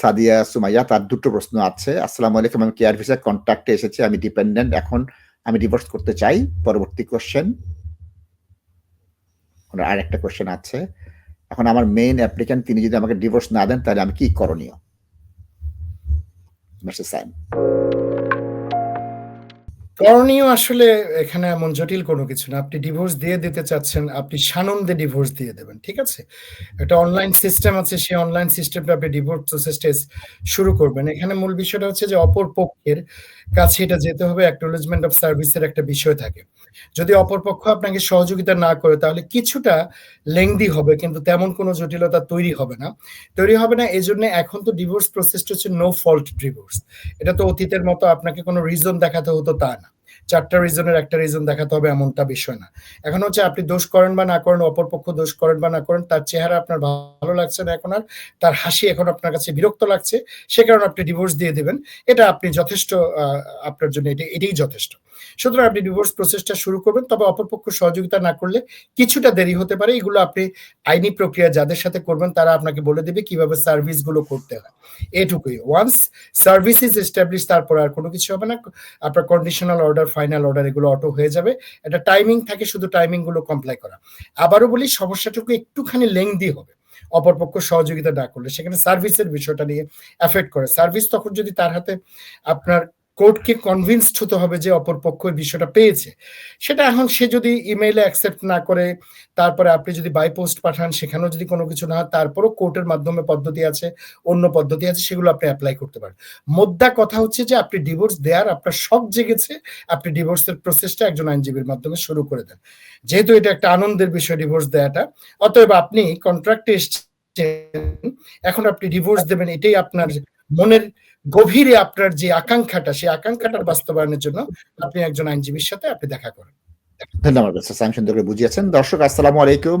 সাদিয়া সুমাইয়া, তার দুটো প্রশ্ন আছে। আসসালামু আলাইকুম, আমি কেয়ার ভিসার কন্ট্যাক্টে এসেছি, আমি ডিপেন্ডেন্ট এখন আমি ডিভোর্স করতে চাই। পরবর্তী কোশ্চেন আর একটা কোশ্চেন আছে। এখন আমার মেইন অ্যাপ্লিক্যান্ট তিনি যদি আমাকে ডিভোর্স না দেন, তাহলে আমি কি করণীয়? মিস্টার সাইম করণীয় আসলে এখানে এমন জটিল কোনো কিছু না। আপনি ডিভোর্স দিয়ে দিতে চাচ্ছেন, আপনি সানন্দে ডিভোর্স দিয়ে দেবেন, ঠিক আছে? একটা অনলাইন সিস্টেম আছে, সেই অনলাইন সিস্টেমটা আপনি ডিভোর্স প্রসেসটা শুরু করবেন। এখানে মূল বিষয়টা হচ্ছে যে অপর পক্ষের কাছে এটা যেতে হবে অ্যাকনোলেজমেন্ট অফ সার্ভিসের একটা বিষয় থাকে। যদি অপর পক্ষ আপনাকে সহযোগিতা না করে, তাহলে কিছুটা লেংদি হবে, কিন্তু তেমন কোনো জটিলতা তৈরি হবে না। তৈরি হবে না এই জন্য এখন তো ডিভোর্স প্রসেসটা হচ্ছে নো ফল্ট ডিভোর্স এটা তো অতীতের মতো আপনাকে কোনো রিজন দেখাতে হতো তা না। চারটা রিজনের একটা রিজন দেখাতে হবে এমনটা বিষয় না। এখন হচ্ছে আপনি দোষ করেন বা না করেন, অপরপক্ষ দোষ করেন বা না করেন, তার চেহারা আপনার ভালো লাগছে না এখন আর, তার হাসি এখন আপনার কাছে বিরক্ত লাগছে, সে কারণে আপনি ডিভোর্স দিয়ে দেবেন। এটা আপনি যথেষ্ট আপনার জন্য এটি, এটাই যথেষ্ট। সুতরাং আপনি ডিভোর্স প্রসেসটা শুরু করবেন, তবে অপরপক্ষ সহযোগিতা না করলে কিছুটা দেরি হতে পারে। এগুলো আপনি আইনি প্রক্রিয়া যাদের সাথে করবেন, তারা আপনাকে বলে দেবে কীভাবে সার্ভিসগুলো করতে হয়। এটুকুই। ওয়ান্স সার্ভিস ইজ এস্টাবলিশ তারপর আর কোনো কিছু হবে না। আপনার কন্ডিশনাল অর্ডার ফাইনাল অর্ডার এগুলো অটো হয়ে যাবে। একটা টাইমিং থাকে শুধু টাইমিংগুলো কমপ্লাই করা। আবারও বলি, সমস্যাটুকু একটুখানি লেংদি হবে। অপরপক্ষ সহযোগিতা না করলে সেখানে সার্ভিসের বিষয়টা নিয়ে এফেক্ট করে। সার্ভিস তখন যদি তার হাতে আপনার কোর্টকে কনভিন্সড হতে হবে যে অপর পক্ষ এই বিষয়টা পেয়েছে। সেটা এখন সে যদি ইমেইলে অ্যাকসেপ্ট না করে, তারপরে আপনি যদি বাই পোস্ট পাঠান, সেখানেও যদি কোনো কিছু না হয়, তারপরও কোর্টের মাধ্যমে পদ্ধতি আছে, অন্য পদ্ধতি আছে, সেগুলো আপনি অ্যাপ্লাই করতে পারেন। মোদ্দা কথা হচ্ছে যে আপনি ডিভোর্স দেওয়ার আপনার শখ জেগেছে, আপনি ডিভোর্সের প্রসেসটা একজন আইনজীবীর মাধ্যমে শুরু করে দেন। যেহেতু এটা একটা আনন্দের বিষয় ডিভোর্স দেওয়াটা অতএব আপনি কন্ট্রাক্টে এসছেন, এখন আপনি ডিভোর্স দেবেন, এটাই আপনার মনের গভীরে আপনার যে আকাঙ্ক্ষাটা, সেই আকাঙ্ক্ষাটার বাস্তবায়নের জন্য আপনি একজন আইনজীবীর সাথে আপনি দেখা করেন। ধন্যবাদ স্যার সুন্দর করে বুঝিয়েছেন। দর্শক, আসসালামু আলাইকুম।